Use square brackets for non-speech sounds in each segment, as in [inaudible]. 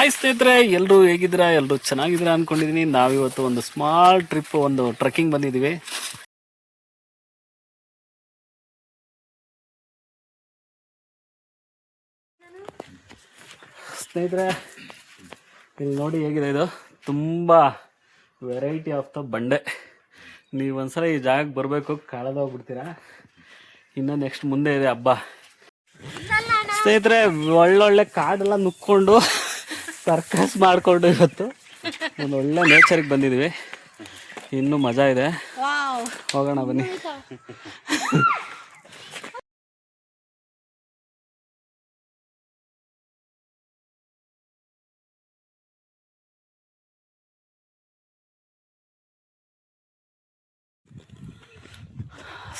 Hi ಸ್ನೇಹಿತರೆ ಎಲ್ಲರೂ ಹೇಗಿದ್ದೀರಾ? ಎಲ್ಲರೂ ಚೆನ್ನಾಗಿದ್ದೀರಾ ಅನ್ಕೊಂಡಿದೀನಿ. ನಾವಿವತ್ತು ಒಂದು ಸ್ಮಾಲ್ ಟ್ರಿಪ್ ಒಂದು ಟ್ರೆಕ್ಕಿಂಗ್ ಬಂದಿದ್ದೀವಿ. ಸ್ನೇಹಿತರೆ, ಇಲ್ಲಿ ನೋಡಿ ಹೇಗಿದೆ ಇದು. ತುಂಬ ವೆರೈಟಿ ಆಫ್ ದ ಬಂಡೆ. ನೀವು ಒಂದ್ಸಲ ಈ ಜಾಗಕ್ಕೆ ಬರಬೇಕು ಕಾಳದೋಗ್ಬಿಡ್ತೀರಾ ಇನ್ನು ನೆಕ್ಸ್ಟ್ ಮುಂದೆ ಇದೆ ಹಬ್ಬ. ಸ್ನೇಹಿತರೆ, ಒಳ್ಳೊಳ್ಳೆ ಕಾಡೆಲ್ಲ ನುಕ್ಕೊಂಡು ಸರ್ಕಸ್ ಮಾಡಿಕೊಂಡು ಇವತ್ತು. ಒಂದು ಒಳ್ಳೆ ನೇಚರ್ಗೆ ಬಂದಿದ್ವಿ. ಇನ್ನೂ ಮಜಾ ಇದೆ. ಹೋಗೋಣ ಬನ್ನಿ.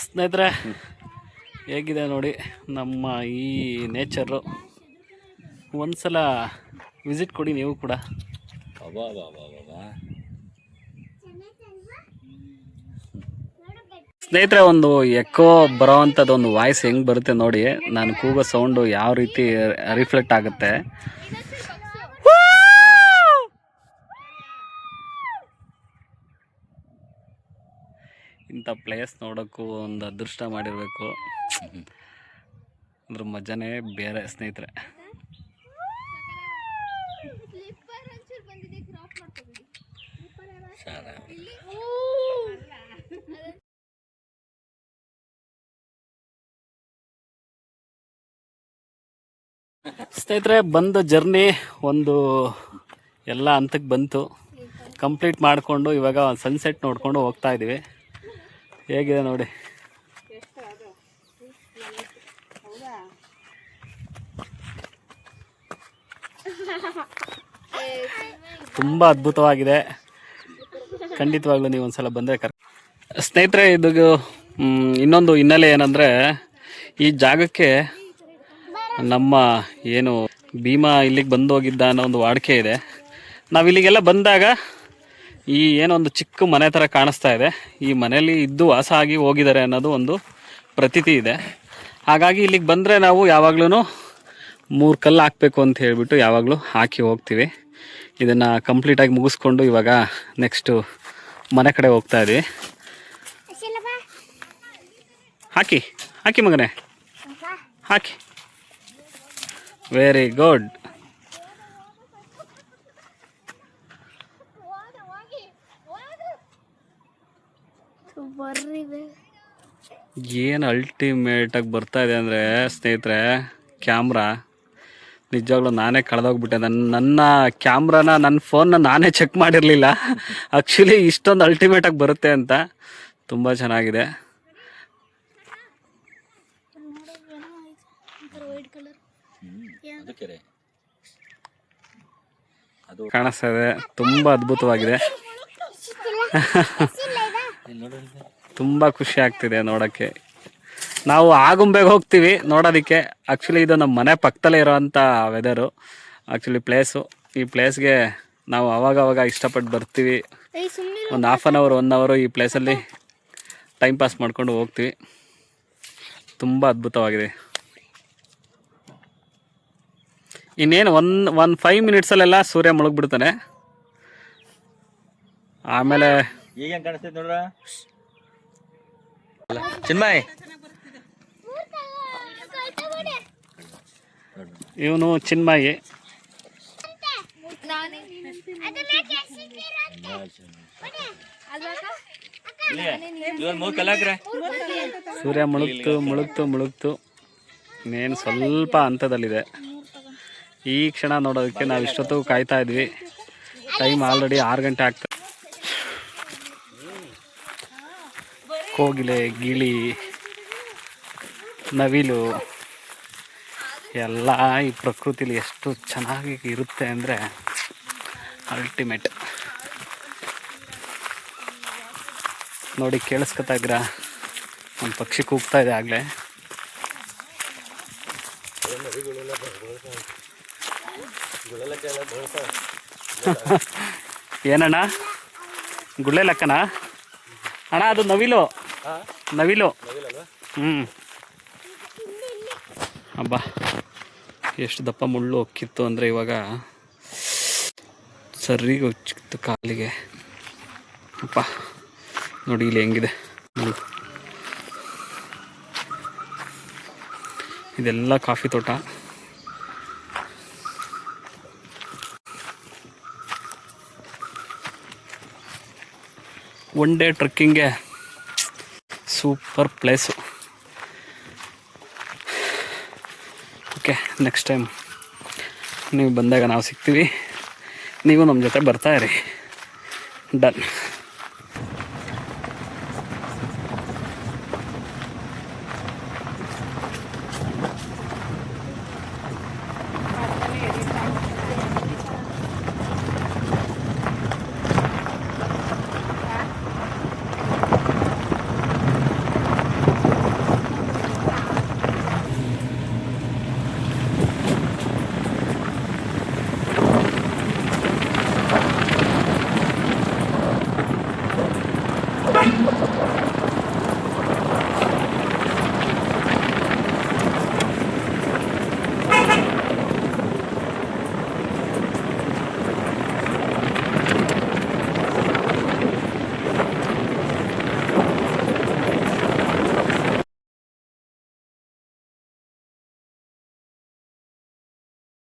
ಸ್ನೇಹಿತರೆ ಹೇಗಿದೆ ನೋಡಿ ನಮ್ಮ ಈ ನೇಚರು ಒಂದ್ಸಲ ವಿಸಿಟ್ ಕೊಡಿ ನೀವು ಕೂಡ. ಸ್ನೇಹಿತರೆ ಒಂದು ಎಕೋ ಬರೋವಂಥದ್ದು ಒಂದು ವಾಯ್ಸ್ ಹೆಂಗೆ ಬರುತ್ತೆ ನೋಡಿ. ನಾನು ಕೂಗೋ ಸೌಂಡು ಯಾವ ರೀತಿ ರಿಫ್ಲೆಕ್ಟ್ ಆಗುತ್ತೆ. ಇಂಥ ಪ್ಲೇಸ್ ನೋಡೋಕ್ಕೂ ಒಂದು ಅದೃಷ್ಟ ಮಾಡಿರಬೇಕು. ಅಂದ್ರೆ ಮಜಾನೇ ಬೇರೆ ಸ್ನೇಹಿತರೆ. ಸ್ನೇಹಿತರೆ, ಬಂದ ಜರ್ನಿ ಒಂದು ಎಲ್ಲ ಹಂತಕ್ಕೆ ಬಂತು. ಕಂಪ್ಲೀಟ್ ಮಾಡಿಕೊಂಡು ಇವಾಗ ಸನ್ಸೆಟ್ ನೋಡಿಕೊಂಡು ಹೋಗ್ತಾ ಇದ್ದೀವಿ. ಹೇಗಿದೆ ನೋಡಿ? ತುಂಬ ಅದ್ಭುತವಾಗಿದೆ. ಖಂಡಿತವಾಗ್ಲೂ ನೀವು ಒಂದ್ಸಲ ಬಂದರೆ ಕರ್ ಸ್ನೇಹಿತರೆ ಇದು ಇನ್ನೊಂದು ಹಿನ್ನೆಲೆ ಏನಂದರೆ, ಈ ಜಾಗಕ್ಕೆ ನಮ್ಮ ಏನು ಭೀಮಾ ಇಲ್ಲಿಗೆ ಬಂದೋಗಿದ್ದ ಅನ್ನೋ ಒಂದು ವಾಡಿಕೆ ಇದೆ. ನಾವು ಇಲ್ಲಿಗೆಲ್ಲ ಬಂದಾಗ ಈ ಏನೋ ಒಂದು ಚಿಕ್ಕ ಮನೆ ಥರ ಕಾಣಿಸ್ತಾ ಇದೆ. ಈ ಮನೆಯಲ್ಲಿ ಇದ್ದು ವಾಸ ಆಗಿ ಹೋಗಿದ್ದಾರೆ ಅನ್ನೋದು ಒಂದು ಪ್ರತೀತಿ ಇದೆ. ಹಾಗಾಗಿ ಇಲ್ಲಿಗೆ ಬಂದರೆ ನಾವು ಯಾವಾಗ್ಲೂ ಮೂರು ಕಲ್ಲು ಹಾಕಬೇಕು ಅಂತ ಹೇಳಿಬಿಟ್ಟು ಯಾವಾಗಲೂ ಹಾಕಿ ಹೋಗ್ತೀವಿ. ಇದನ್ನು ಕಂಪ್ಲೀಟಾಗಿ ಮುಗಿಸ್ಕೊಂಡು ಇವಾಗ ನೆಕ್ಸ್ಟು ಮನೆ ಕಡೆ ಹೋಗ್ತಾ ಇದ್ದೀವಿ ಹಾಕಿ ಹಾಕಿ ಮಗನೇ. ಹಾಕಿ. ವೆರಿ ಗುಡ್ ಏನು ಅಲ್ಟಿಮೇಟಾಗಿ ಬರ್ತಾ ಇದೆ ಅಂದರೆ ಸ್ನೇಹಿತರೆ ಕ್ಯಾಮ್ರಾ ನಿಜವಾಗ್ಲೂ ನಾನೇ ಕಳೆದೋಗ್ಬಿಟ್ಟೆ. ನನ್ನ ನನ್ನ ಕ್ಯಾಮ್ರಾನ ನನ್ನ ಫೋನ್ನ ನಾನೇ ಚೆಕ್ ಮಾಡಿರಲಿಲ್ಲ. ಆ್ಯಕ್ಚುಲಿ ಇಷ್ಟೊಂದು ಅಲ್ಟಿಮೇಟಾಗಿ ಬರುತ್ತೆ ಅಂತ. ತುಂಬ ಚೆನ್ನಾಗಿದೆ. ಕಾಣಿಸ್ತಾ ಇದೆ. ತುಂಬ ಅದ್ಭುತವಾಗಿದೆ. [laughs] ತುಂಬ ಖುಷಿ ಆಗ್ತಿದೆ ನೋಡೋಕ್ಕೆ. ನಾವು ಆಗುಂಬೆಗೆ ಹೋಗ್ತೀವಿ ನೋಡೋದಕ್ಕೆ. ಆ್ಯಕ್ಚುಲಿ ಇದು ನಮ್ಮ ಮನೆ ಪಕ್ಕದಲ್ಲೇ ಇರೋವಂಥ ವೆದರು ಆ್ಯಕ್ಚುಲಿ ಪ್ಲೇಸು ಈ ಪ್ಲೇಸ್ಗೆ ನಾವು ಅವಾಗ ಅವಾಗ ಇಷ್ಟಪಟ್ಟು ಬರ್ತೀವಿ. ಒಂದು ಹಾಫ್ ಆನ್ ಅವರ್ ಒನ್ ಅವರು ಈ ಪ್ಲೇಸಲ್ಲಿ ಟೈಮ್ ಪಾಸ್ ಮಾಡ್ಕೊಂಡು ಹೋಗ್ತೀವಿ. ತುಂಬ ಅದ್ಭುತವಾಗಿದೆ. ಇನ್ನೇನು ಒನ್ ಒನ್ ಫೈವ್ ಮಿನಿಟ್ಸಲ್ಲೆಲ್ಲ ಸೂರ್ಯ ಮುಳುಗ್ಬಿಡ್ತಾನೆ. ಆಮೇಲೆ ಈಗ ಕಾಣಿಸ್ತೈತಿ ನೋಡ್ರ? ಚಿನ್ಮಯ್ ಇವನು ಚಿನ್ಮಾಯಿ ಸೂರ್ಯ ಮುಳುಗ್ತು ಮುಳುಗ್ತು ಮುಳುಗ್ತು. ಇನ್ನೇನು ಸ್ವಲ್ಪ ಹಂತದಲ್ಲಿದೆ. ಈ ಕ್ಷಣ ನೋಡೋದಕ್ಕೆ ನಾವು ಇಷ್ಟೊತ್ತು ಕಾಯ್ತಾ ಇದ್ವಿ. ಟೈಮ್ ಆಲ್ರೆಡಿ ಆರು ಗಂಟೆ ಆಗ್ತದೆ ಕೋಗಿಲೆ, ಗಿಳಿ, ನವಿಲು. ಎಲ್ಲ ಈ ಪ್ರಕೃತಿಲಿ ಎಷ್ಟು ಚೆನ್ನಾಗಿ ಇರುತ್ತೆ ಅಂದರೆ ಅಲ್ಟಿಮೇಟ್ ನೋಡಿ ಕೇಳಿಸ್ಕೊತಾ ಇದ್ರ ಒಂದು ಪಕ್ಷಿ ಕೂಗ್ತಾ ಇದೆ ಆಗಲೇ. ಏನಣ್ಣ? ಗುಳ್ಳೆ ಲೆಕ್ಕನ? ಅಣ್ಣ ಅದು ನವಿಲು. ನವಿಲು. ಹ್ಞೂ ಹಬ್ಬ ಎಷ್ಟು ದಪ್ಪ ಮುಳ್ಳು ಹೊಕ್ಕಿತ್ತು ಅಂದರೆ ಇವಾಗ ಸರಿಗೆ ಹೊಚ್ಚಿತ್ತು ಕಾಲಿಗೆ. ಅಪ್ಪ, ನೋಡಿ ಇಲ್ಲಿ ಹೆಂಗಿದೆ. ಇದೆಲ್ಲ ಕಾಫಿ ತೋಟ. ಒನ್ ಡೇ ಟ್ರೆಕ್ಕಿಂಗ್ಗೆ ಸೂಪರ್ ಪ್ಲೇಸು ನೆಕ್ಸ್ಟ್ ಟೈಮ್ ನೀವು ಬಂದಾಗ ನಾವು ಸಿಗ್ತೀವಿ. ನೀವು ನಮ್ಮ ಜೊತೆ ಬರ್ತಾ ಇರಿ. Done Come on.